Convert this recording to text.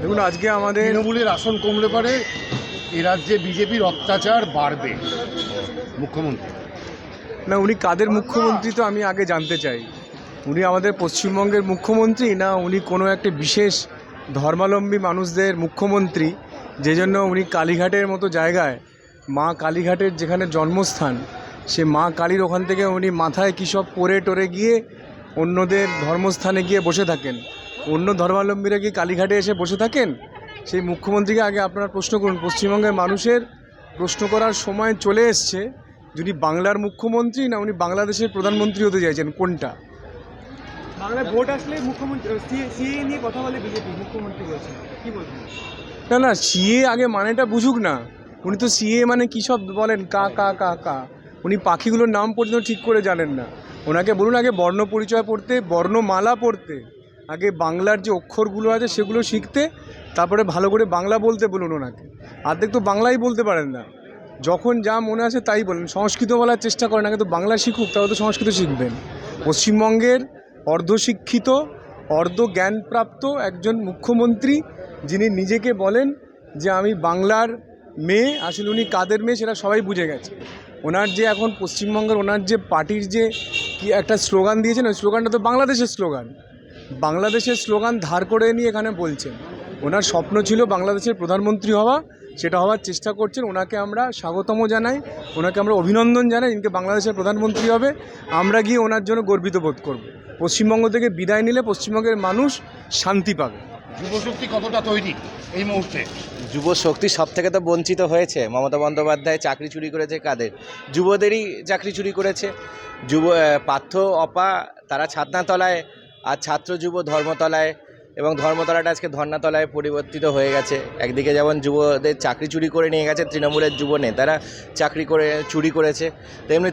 দেখুন আজকে আমাদের তৃণমূলের আসন কমলে পারে এ রাজ্যে বিজেপির অত্যাচার বাড়বে। মুখ্যমন্ত্রী। না উনি কাদের মুখ্যমন্ত্রী তো আমি আগে জানতে চাই। উনি আমাদের পশ্চিমবঙ্গের মুখ্যমন্ত্রী না উনি কোনো একটা বিশেষ ধর্মাবলম্বী মানুষদের মুখ্যমন্ত্রী যে জন্য উনি কালীঘাটের মতো জায়গায় মা কালীঘাটের যেখানে জন্মস্থান সে মা কালীর ওখান থেকে উনি মাথায় কী সব পরে টরে গিয়ে অন্যদের ধর্মস্থানে গিয়ে বসে থাকেন। অন্য ধর্মাবলম্বীরা কি কালীঘাটে এসে বসে থাকেন? সেই মুখ্যমন্ত্রীকে আগে আপনারা প্রশ্ন করুন। পশ্চিমবঙ্গের মানুষের প্রশ্ন করার সময় চলে এসছে যদি বাংলার মুখ্যমন্ত্রী না উনি বাংলাদেশের প্রধানমন্ত্রী হতে চাইছেন কোনটা? বাংলায় ভোট আসলে মুখ্যমন্ত্রী সিএ নিয়ে কথা বলে বিজেপি মুখ্যমন্ত্রী বলছেন। কি বলবেন না না সিএ আগে মানেটা বুঝুক না। উনি তো সিএ মানে কী সব বলেন? কা কা কা কা। উনি পাখিগুলোর নাম পর্যন্ত ঠিক করে জানেন না। ওনাকে বলুন আগে বর্ণ পরিচয় পড়তে বর্ণমালা পড়তে। আগে বাংলার যে অক্ষরগুলো আছে সেগুলো শিখতে, তারপরে ভালো করে বাংলা বলতে বলুন ওনাকে। অর্ধেক তো বাংলাই বলতে পারেন না। যখন যা মনে আছে তাই বলেন। সংস্কৃত বলার চেষ্টা করেন, আগে তো বাংলা শিখুক, তাহলে তো সংস্কৃত শিখবেন। পশ্চিমবঙ্গের অর্ধশিক্ষিত অর্ধ জ্ঞানপ্রাপ্ত একজন মুখ্যমন্ত্রী, যিনি নিজেকে বলেন যে আমি বাংলার মেয়ে, আসলে উনি কাদের মেয়ে সেটা সবাই বুঝে গেছে। ওনার যে এখন পশ্চিমবঙ্গের, ওনার যে পার্টির যে কি একটা স্লোগান দিয়েছেন, ওই স্লোগানটা তো বাংলাদেশের স্লোগান। বাংলাদেশের স্লোগান ধার করে নিয়ে এখানে বলছেন। ওনার স্বপ্ন ছিল বাংলাদেশের প্রধানমন্ত্রী হওয়া সেটা হওয়ার চেষ্টা করছেন। ওনাকে আমরা স্বাগতম জানাই ওনাকে আমরা অভিনন্দন জানাই। ইনকে বাংলাদেশের প্রধানমন্ত্রী হবে? আমরা গিয়ে ওনার জন্য গর্বিত বোধ করব। পশ্চিমবঙ্গ থেকে বিদায় নিলে পশ্চিমবঙ্গের মানুষ শান্তি পাবে। যুবশক্তি কতটা তৈরি এই মুহূর্তে? যুব শক্তি সব থেকে তো বঞ্চিত হয়েছে। মমতা বন্দ্যোপাধ্যায় চাকরি চুরি করেছে কাদের? যুবদেরই চাকরি চুরি করেছে। যুব পার্থ অপা তারা ছাতনাতলায় আর ছাত্র যুব ধর্মতলায় এবং ধর্মতলাটা আজকে ধর্নাতলায় পরিবর্তিত হয়ে গেছে। একদিকে যেমন যুবদের চাকরি চুরি করে নিয়ে গেছে তৃণমূলের যুব নেতারা, চাকরি করে, চুরি করেছে, তেমনি